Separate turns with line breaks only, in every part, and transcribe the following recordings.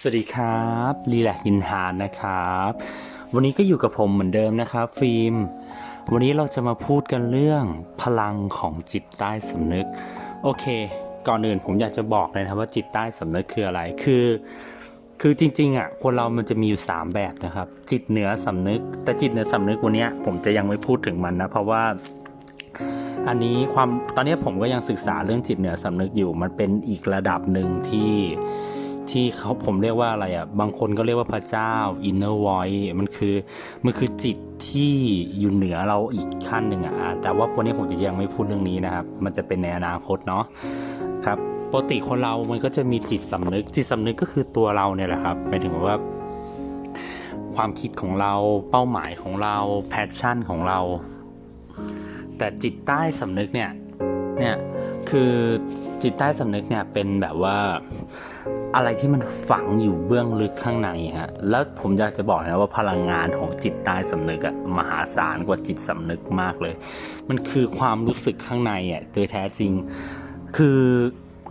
สวัสดีครับลีแลกยินทานนะครับ วันนี้ก็อยู่กับผมเหมือนเดิมนะครับ ฟิล์ม วันนี้เราจะมาพูดกันเรื่องพลังของจิตใต้สำนึก โอเค ก่อนอื่นผมอยากจะบอกเลยนะว่าจิตใต้สำนึกคืออะไร คือ คือจริงๆอะคนเรามันจะมีอยู่ 3 แบบนะครับ จิตเหนือสำนึก แต่จิตเหนือสำนึกวันเนี้ยผมจะยังไม่พูดถึงมันนะ เพราะว่าอันนี้ความตอนนี้ผมก็ยังศึกษาเรื่องจิตเหนือสำนึกอยู่ มันเป็นอีกระดับหนึ่งที่ ที่เขาผมเรียกว่าอะไรอะ บางคนก็เรียกว่าพระเจ้า inner voice มันคือมันคือจิตที่อยู่เหนือเราอีกขั้นหนึ่งอะอะ แต่ว่าวันนี้ผมจะยังไม่พูดเรื่องนี้นะครับ มันจะเป็นในอนาคตเนาะครับปกติคนเรามันก็จะมีจิตสำนึก จิตสำนึกก็คือตัวเราเนี่ยแหละครับหมายถึงว่าความคิดของเราเป้าหมายของเราแพชชั่นของเรา แต่จิตใต้สำนึกเนี่ยเนี่ยคือ จิตใต้สำนึกเนี่ยเป็นแบบว่าอะไรที่มันฝังอยู่เบื้องลึกข้างในฮะแล้วผมอยากจะบอกนะว่าพลังงานของจิตใต้สำนึกอะมหาศาลกว่าจิตสำนึกมากเลย มันคือความรู้สึกข้างในอะโดยแท้จริง คือ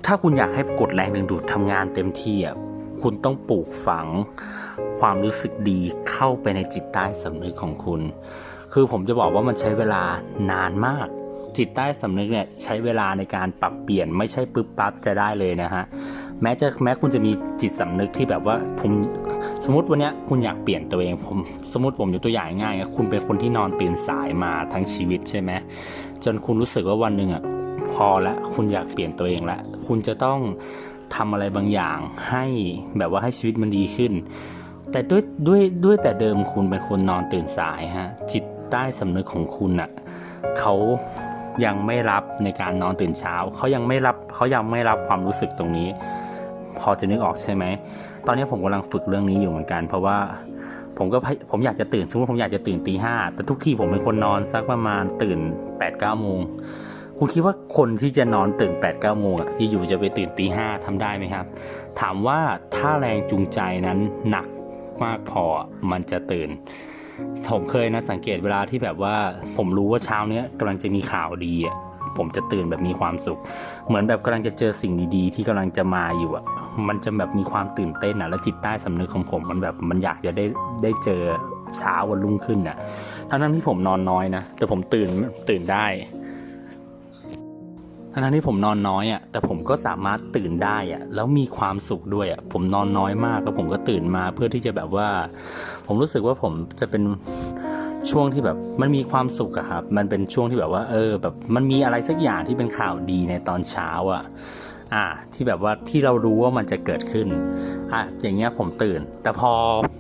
ถ้าคุณอยากให้กดแรงดึงดูดทำงานเต็มที่อะคุณต้องปลูกฝังความรู้สึกดีเข้าไปในจิตใต้สำนึกของคุณ คือผมจะบอกว่ามันใช้เวลานานมาก จิตใต้สำนึกเนี่ยใช้เวลาในการปรับเปลี่ยนไม่ใช่ปึ๊บปั๊บจะได้เลยนะฮะแม้จะแม้คุณจะมีจิตสำนึกที่แบบว่าผมสมมติวันเนี้ยคุณอยากเปลี่ยนตัวเองผมสมมติผมยกตัวอย่างง่ายๆคุณเป็นคนที่นอนตื่นสายมาทั้งชีวิตใช่ไหมจนคุณรู้สึกว่าวันหนึ่งอะพอละคุณอยากเปลี่ยนตัวเองละคุณจะต้องทำอะไรบางอย่างให้แบบว่าให้ชีวิตมันดีขึ้น แต่ด้วยด้วยด้วยแต่เดิมคุณเป็นคนนอนตื่นสายฮะจิตใต้สำนึกของคุณอะเขา ยังไม่รับในการนอนตื่นเช้า เขายังไม่รับเขายังไม่รับความรู้สึกตรงนี้ พอจะนึกออกใช่ไหม ตอนนี้ผมกำลังฝึกเรื่องนี้อยู่เหมือนกัน เพราะว่าผมก็ผมอยากจะตื่นสมมติผมอยากจะตื่นตีห้าแต่ทุกทีผมเป็นคนนอนสักประมาณตื่น8ปดเก้าโมงคุณคิดว่าคนที่จะนอนตื่น8ปดเก้าโมงอะอยู่จะไปตื่นตีห้าทำได้ไหมครับ ถามว่าถ้าแรงจูงใจนั้นหนักมากพอมันจะตื่น ผมเคยนะสังเกตเวลาที่แบบว่า ผมรู้ว่าเช้าเนี้ยกำลังจะมีข่าวดีอะผมจะตื่นแบบมีความสุข เหมือนแบบกำลังจะเจอสิ่งดีๆ ที่กำลังจะมาอยู่อะ มันจะแบบมีความตื่นเต้นอะ แล้วจิตใต้สำนึกของผม มันแบบมันอยากจะได้ได้เจอเช้าวันรุ่งขึ้นอะทั้งนั้นที่ผมนอนน้อยนะ แต่ผมตื่นตื่นได้ ทั้งที่ผมนอนน้อยอะแต่ผมก็สามารถตื่นได้อะแล้วมีความสุขด้วยอะผมนอนน้อยมาก แล้วผมก็ตื่นมาเพื่อที่จะแบบว่า ผมรู้สึกว่าผมจะเป็นช่วงที่แบบมันมีความสุขอะครับ มันเป็นช่วงที่แบบว่า เออ แบบมันมีอะไรสักอย่างที่เป็นข่าวดีในตอนเช้าอะอ่า ที่แบบว่าที่เรารู้ว่ามันจะเกิดขึ้นอะอย่างเงี้ยผมตื่น แต่พอ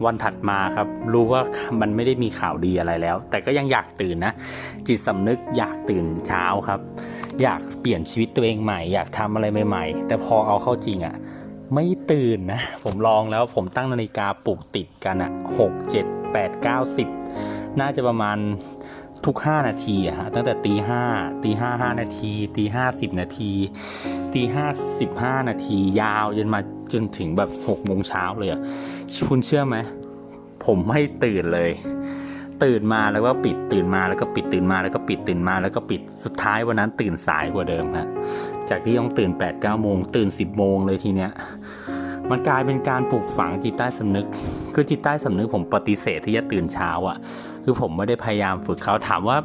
วันถัดมาครับ รู้ว่ามันไม่ได้มีข่าวดีอะไรแล้ว แต่ก็ยังอยากตื่นนะจิตสำนึกอยากตื่นเช้าครับ อยากเปลี่ยนชีวิตตัวเองใหม่ อยากทำอะไรใหม่ ๆ แต่พอเอาเข้าจริงอะไม่ตื่นนะ ผมลองแล้วผมตั้งนาฬิกาปลุกติดกันอะหกเจ็ดแปดเก้าสิบน่าจะประมาณทุก 5 นาทีอะฮะตั้งแต่ตีห้าตีห้าห้านาทีตีห้าสิบนาทีตีห้าสิบห้านาทียาวจนมาจนถึงแบบหกโมงเช้าเลยอะคุณเชื่อไหมผมไม่ตื่นเลย ตื่นมาแล้วก็ปิดตื่นมาแล้วก็ปิดตื่นมาแล้วก็ปิดตื่นมาแล้วก็ปิดสุดท้ายวันนั้นตื่นสายกว่าเดิมฮะจากที่ต้องตื่น8ปดเก้าโมงตื่น 10บโมงเลยทีเนี้ยมันกลายเป็นการปลูกฝังจิตใต้สำนึก คือจิตใต้สำนึกผมปฏิเสธที่จะตื่นเช้าอะ่ะ คือผมไม่ได้พยายามฝึกเขาถามว่า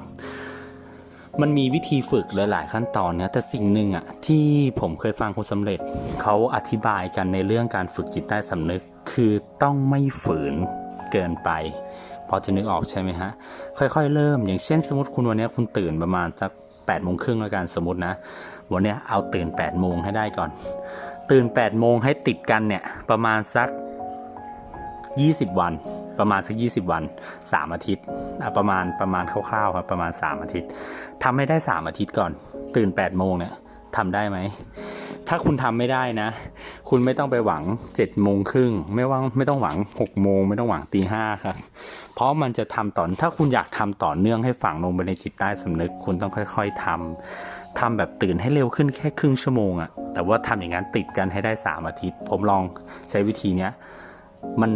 มันมีวิธีฝึกหลาย ๆ ขั้นตอนนะแต่สิ่งหนึ่งอะ่ะที่ผมเคยฟังคนสำเร็จเขาอธิบายกันในเรื่องการฝึกจิตใต้สำนึก คือต้องไม่ฝืนเกินไป พอจะนึกออกใช่ไหมฮะ ค่อยๆ เริ่ม อย่างเช่นสมมติคุณวันนี้คุณตื่นประมาณสักแปดโมงครึ่งแล้วกันสมมตินะ วันนี้เอาตื่น8ปดโมงให้ได้ก่อน ตื่น8ปดโมงให้ติดกันเนี่ยประมาณสัก 20 วันประมาณสัก 20 วัน 3 อาทิตย์อะประมาณประมาณคร่าวๆครับประมาณ 3 อาทิตย์ทำให้ได้ 3 อาทิตย์ก่อน ตื่น8ปดโมงเนี่ยทำได้ไหม ถ้าคุณทำไม่ได้นะ คุณไม่ต้องไปหวัง7จ็ดโมงครึ่งไม่ว่าไม่ต้องหวัง6กโมงไม่ต้องหวังตีห้าครับ เพราะมันจะทำต่อถ้าคุณอยากทำต่อเนื่องให้ฝังลงไปในจิตใต้สำนึก คุณต้องค่อย ๆทำทำแบบตื่นให้เร็วขึ้นแค่ครึ่งชั่วโมงอะแต่ว่าทำอย่างนั้นติดกันให้ได้ 3 อาทิตย์ ผมลองใช้วิธีเนี้ย มัน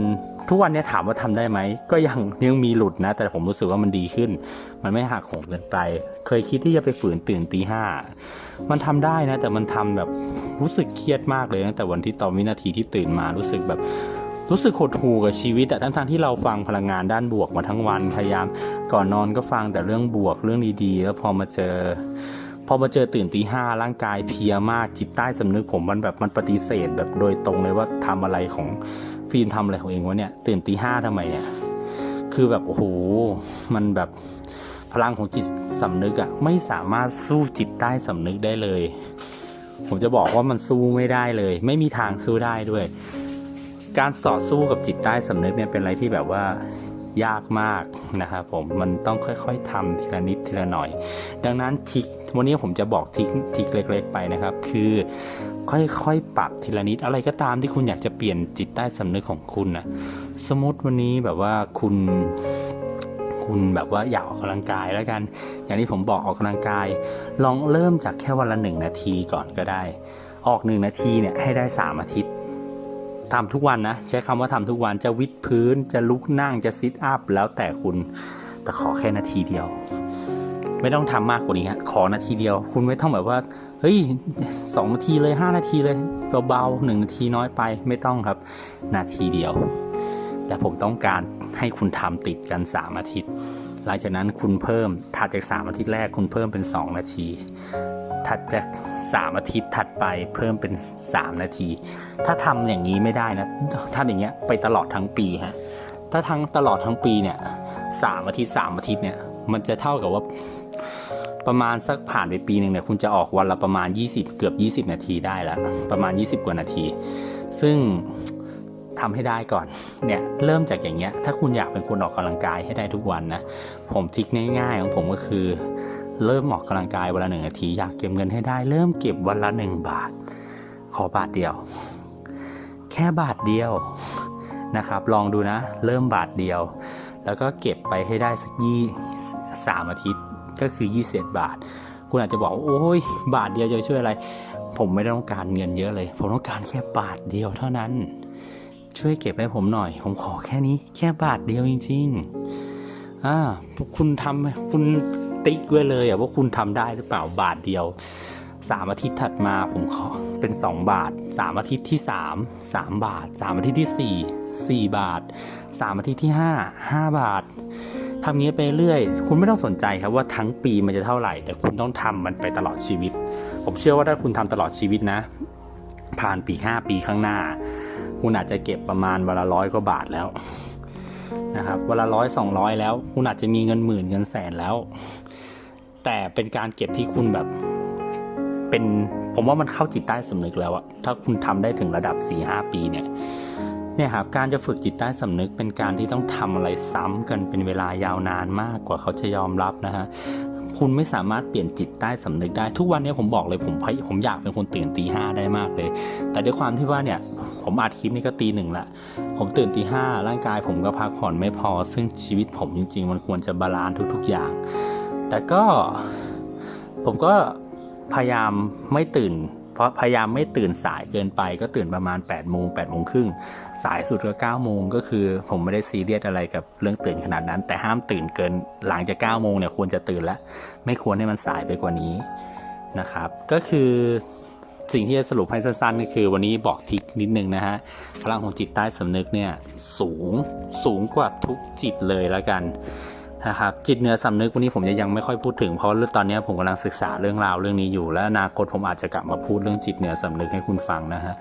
ทุกวันเนี้ถามว่าทำได้ไหม ก็ยังยังมีหลุดนะ แต่ผมรู้สึกว่ามันดีขึ้น มันไม่หักโหมเกินไป เคยคิดที่จะไปฝืนตื่นตีห้ามันทำได้นะ แต่มันทำแบบรู้สึกเครียดมากเลยตั้งแต่วันที่ตอนวินาทีที่ตื่นมารู้สึกแบบรู้สึกหดหู่กับชีวิตอะทั้งๆที่เราฟังพลังงานด้านบวกมาทั้งวันพยายามก่อนนอนก็ฟังแต่เรื่องบวกเรื่องดีๆแล้วพอมาเจอ พอมาเจอตื่นตีห้าร่างกายเพียมากจิตใต้สำนึกผมมันแบบมันปฏิเสธแบบโดยตรงเลยว่าทำอะไรของ ฟิล์มทำอะไรของเองวะเนี่ยตื่นตีห้าทำไมเนี่ยคือแบบโอ้โหมันแบบพลังของจิตสำนึกอะไม่สามารถสู้จิตใต้สำนึกได้เลย ผมจะบอกว่ามันสู้ไม่ได้เลย ไม่มีทางสู้ได้ด้วย การต่อสู้กับจิตใต้สำนึกเนี่ยเป็นอะไรที่แบบว่ายากมากนะครับผมมันต้องค่อยๆทำทีละนิดทีละหน่อย ดังนั้นทิก วันนี้ผมจะบอกทิกทิกเล็ก ๆ ไปนะครับ คือค่อยๆ ปรับทีละนิดอะไรก็ตามที่คุณอยากจะเปลี่ยนจิตใต้สำนึกของคุณนะสมมติวันนี้แบบว่าคุณคุณแบบว่าอยากออกกำลังกายแล้วกัน อย่างที่ผมบอกออกกำลังกาย ลองเริ่มจากแค่วันละหนึ่งนาทีก่อนก็ได้ ออกหนึ่งนาทีเนี่ยให้ได้สามอาทิตย์ทำทุกวันนะ ใช้คำว่าทำทุกวันจะวิดพื้นจะลุกนั่งจะซิทอัพแล้วแต่คุณแต่ขอแค่นาทีเดียว ไม่ต้องทำมากกว่านี้ฮะขอนาทีเดียว คุณไม่ต้องแบบว่าเฮ้ยสองนาทีเลยห้านาทีเลยเบาๆหนึ่งนาทีน้อยไปไม่ต้องครับ นาทีเดียว แต่ผมต้องการให้คุณทำติดกันสามอาทิตย์หลังจากนั้นคุณเพิ่มถัดจากสามอาทิตย์แรกคุณเพิ่มเป็นสองนาทีถัดจากสามอาทิตย์ถัดไปเพิ่มเป็นสามนาที ถ้าทำอย่างนี้ไม่ได้นะถ้าอย่างเงี้ยไปตลอดทั้งปีฮะถ้าทั้งตลอดทั้งปีเนี่ยสามอาทิตย์สามอาทิตย์เนี่ยมันจะเท่ากับว่า ประมาณสักผ่านไปปีหนึ่งเนี่ยคุณจะออกวันละประมาณ 20 เกือบ 20 นาทีได้แล้วประมาณ 20 กว่านาที ซึ่งทำให้ได้ก่อน เนี่ยเริ่มจากอย่างเงี้ย ถ้าคุณอยากเป็นคนออกกำลังกายให้ได้ทุกวันนะ ผมทิกง่ายๆของผมก็คือ เริ่มออกกำลังกายวันละหนึ่งนาที อยากเก็บเงินให้ได้ เริ่มเก็บวันละหนึ่งบาท ขอบาทเดียว แค่บาทเดียวนะครับ ลองดูนะ เริ่มบาทเดียว แล้วก็เก็บไปให้ได้สักยี่สามอาทิตย์ ก็คือยี่สิบบาท คุณอาจจะบอกโอ้ยบาทเดียวจะช่วยอะไร ผมไม่ได้ต้องการเงินเยอะเลย ผมต้องการแค่บาทเดียวเท่านั้น ช่วยเก็บให้ผมหน่อย ผมขอแค่นี้แค่บาทเดียวจริงๆอ่าคุณทำคุณติ๊กไว้เลยอะว่าคุณทำได้หรือเปล่าบาทเดียวสามอาทิตย์ถัดมาผมขอเป็นสองบาทสามอาทิตย์ที่สามสามบาทสามอาทิตย์ที่สี่สี่บาทสามอาทิตย์ที่ห้าห้าบาท ทำงี้ไปเรื่อย คุณไม่ต้องสนใจครับว่าทั้งปีมันจะเท่าไหร่ แต่คุณต้องทำมันไปตลอดชีวิต ผมเชื่อว่าถ้าคุณทำตลอดชีวิตนะ ผ่านปีห้าปีข้างหน้า คุณอาจจะเก็บประมาณวันละร้อยกว่าบาทแล้วนะครับวันละร้อยสองร้อยแล้ว คุณอาจจะมีเงินหมื่นเงินแสนแล้ว แต่เป็นการเก็บที่คุณแบบเป็นผมว่ามันเข้าจิตใต้สำนึกแล้วอะถ้าคุณทำได้ถึงระดับ4ีหปีเนี่ย เนี่ยครับการจะฝึกจิตใต้สำนึกเป็นการที่ต้องทำอะไรซ้ำกันเป็นเวลายาวนานมากกว่าเขาจะยอมรับนะฮะคุณไม่สามารถเปลี่ยนจิตใต้สำนึกได้ทุกวันนี้ผมบอกเลยผมผมอยากเป็นคนตื่นตีห้าได้มากเลย แต่ด้วยความที่ว่าเนี่ยผมอัดคลิปนี้ก็ตีหนึ่งละผมตื่นตีห้าร่างกายผมก็พักผ่อนไม่พอ ซึ่งชีวิตผมจริง ๆ มันควรจะบาลานซ์ทุก ๆอย่าง แต่ก็ผมก็พยายามไม่ตื่น เพราะพยายามไม่ตื่นสายเกินไปก็ตื่นประมาณ8ปดโมงแปดโมงครึ่งสายสุดก็9ก้าโมงก็คือผมไม่ได้ซีเรียสอะไรกับเรื่องตื่นขนาดนั้น แต่ห้ามตื่นเกินหลังจาก9ก้าโมงเนี่ยควรจะตื่นแล้ว ไม่ควรให้มันสายไปกว่านี้นะครับ ก็คือสิ่งที่จะสรุปให้สั้นๆก็คือวันนี้บอกทิกนิดนึงนะฮะพลังของจิตใต้สำนึกเนี่ยสูงสูงกว่าทุกจิตเลยแล้วกัน นะครับจิตเนื้อสำนึกวันนี้ผมจะยังไม่ค่อยพูดถึงเพราะตอนนี้ผมกำลังศึกษาเรื่องราวเรื่องนี้อยู่ และอนาคตผมอาจจะกลับมาพูดเรื่องจิตเนื้อสำนึกให้คุณฟังนะฮะ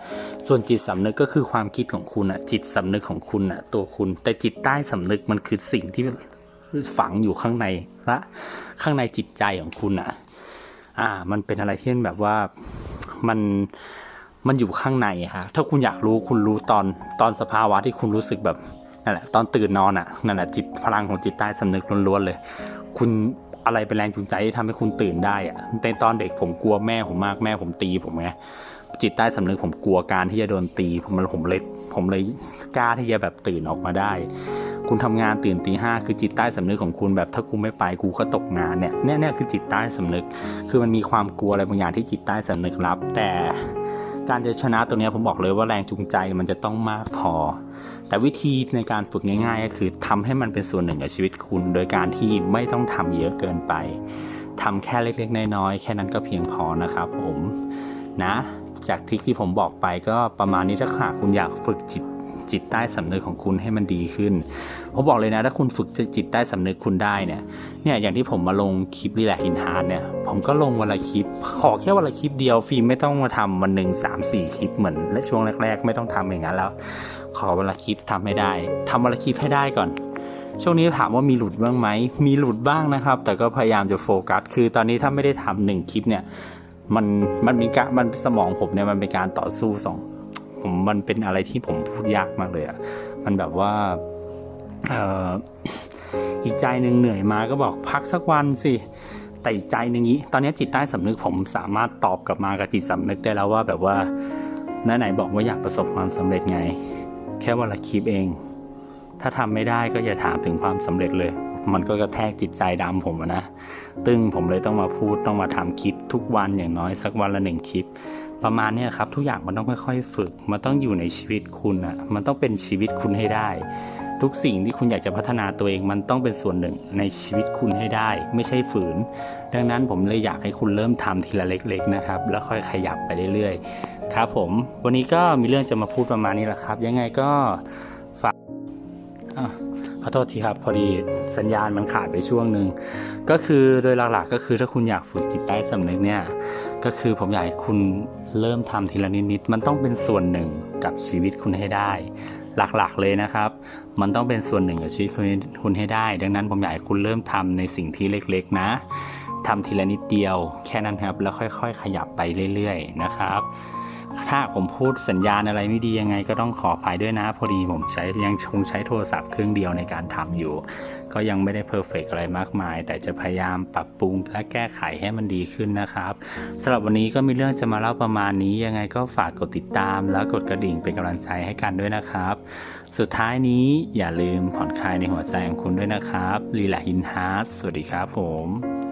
ส่วนจิตสำนึกก็คือความคิดของคุณอะจิตสำนึกของคุณอะตัวคุณ แต่จิตใต้สำนึกมันคือสิ่งที่ฝังอยู่ข้างในและข้างในจิตใจของคุณอะอ่า มันเป็นอะไรที่แบบว่ามันมันอยู่ข้างในฮะถ้าคุณอยากรู้คุณรู้ตอนตอนสภาวะที่คุณรู้สึกแบบ นั่นแหละตอนตื่นนอนอะนั่นแหละจิตพลังของจิตใต้สำนึกล้วนๆเลย คุณอะไรเป็นแรงจูงใจที่ทำให้คุณตื่นได้อะในตอนเด็กผมกลัวแม่ผมมากแม่ผมตีผมไงจิตใต้สำนึกผมกลัวการที่จะโดนตี ผมมันผมเลยผมเลยกล้าที่จะแบบตื่นออกมาได้ คุณทำงานตื่นตีห้าคือจิตใต้สำนึกของคุณแบบถ้ากูไม่ไปกูก็ตกงานเนี่ยเนี่ยคือจิตใต้สำนึก คือมันมีความกลัวอะไรบางอย่างที่จิตใต้สำนึกรับ แต่ การจะชนะตัวนี้ผมบอกเลยว่าแรงจูงใจมันจะต้องมากพอ แต่วิธีในการฝึกง่าย ๆ ก็คือทำให้มันเป็นส่วนหนึ่งของชีวิตคุณ โดยการที่ไม่ต้องทำเยอะเกินไปทำแค่เล็กๆน้อยๆแค่นั้นก็เพียงพอนะครับผมนะ จากทิกที่ผมบอกไปก็ประมาณนี้ถ้าหากคุณอยากฝึกจิต จิตใต้สำนึกของคุณให้มันดีขึ้นผมบอกเลยนะ ถ้าคุณฝึกจิตใต้สำนึกคุณได้เนี่ยเนี่ยอย่างที่ผมมาลงคลิปรีแลกอินฮาร์ดเนี่ยผมก็ลงวันละคลิป ขอแค่วันละคลิปเดียวฟิล์มไม่ต้องมาทำวันหนึ่งสามสี่คลิปเหมือนและช่วงแรก ๆ ไม่ต้องทำอย่างนั้นแล้ว ขอวันละคลิปทำให้ได้ทำวันละคลิปให้ได้ก่อนช่วงนี้ถามว่ามีหลุดบ้างไหม มีหลุดบ้างนะครับ แต่ก็พยายามจะโฟกัส คือตอนนี้ถ้าไม่ได้ทำหนึ่งคลิปเนี่ย มัน มันมีการมันสมองผมเนี่ยมันเป็นการต่อสู้สอง ผมมันเป็นอะไรที่ผมพูดยากมากเลยอะมันแบบว่าเอ่ออีกใจหนึ่งเหนื่อยมาก็บอกพักสักวันสิแต่อีกใจหนึ่งนี้ ตอนนี้จิตใต้สำนึกผมสามารถตอบกลับมากับจิตสำนึกได้แล้วว่าแบบว่าไหนๆบอกว่าอยากประสบความสำเร็จไง แค่วันละคลิปเอง ถ้าทำไม่ได้ก็อย่าถามถึงความสำเร็จเลย มันก็กระแทกจิตใจดำผมนะตึงผมเลยต้องมาพูดต้องมาทำคลิปทุกวันอย่างน้อยสักวันละหนึ่งคลิป ประมาณนี้ครับทุกอย่างมันต้องค่อยๆ ฝึก มันต้องอยู่ในชีวิตคุณอะมันต้องเป็นชีวิตคุณให้ได้ ทุกสิ่งที่คุณอยากจะพัฒนาตัวเองมันต้องเป็นส่วนหนึ่งในชีวิตคุณให้ได้ ไม่ใช่ฝืน ดังนั้นผมเลยอยากให้คุณเริ่มทำทีละเล็ก ๆนะครับ แล้วค่อยขยับไปเรื่อยๆครับผมวันนี้ก็มีเรื่องจะมาพูดประมาณนี้แหละครับ ยังไงก็ฝากขอโทษทีครับ พอดีสัญญาณมันขาดไปช่วงหนึ่ง ก็คือโดยหลักๆก็คือถ้าคุณอยากฝึกจิตใต้สำนึกเนี่ยก็คือผมอยากให้คุณเริ่มทำทีละนิดๆมันต้องเป็นส่วนหนึ่งกับชีวิตคุณให้ได้ หลักๆเลยนะครับ มันต้องเป็นส่วนหนึ่งกับชีวิตคุณให้ได้ ดังนั้นผมอยากให้คุณเริ่มทำในสิ่งที่เล็กๆนะทำทีละนิดเดียว แค่นั้นครับแล้วค่อย ๆ ขยับไปเรื่อย ๆ นะครับ ถ้าผมพูดสัญญาณอะไรไม่ดียังไงก็ต้องขออภัยด้วยนะ พอดีผมใช้ยังคงใช้โทรศัพท์เครื่องเดียวในการทำอยู่ ก็ยังไม่ได้เพอร์เฟกอะไรมากมาย แต่จะพยายามปรับปรุงและแก้ไขให้มันดีขึ้นนะครับสำหรับวันนี้ก็มีเรื่องจะมาเล่าประมาณนี้ยังไงก็ฝากกดติดตาม แล้วกดกระดิ่งเป็นกำลังใจให้กันด้วยนะครับ สุดท้ายนี้อย่าลืมผ่อนคลายในหัวใจของคุณด้วยนะครับลีลาฮินฮาร์สสวัสดีครับผม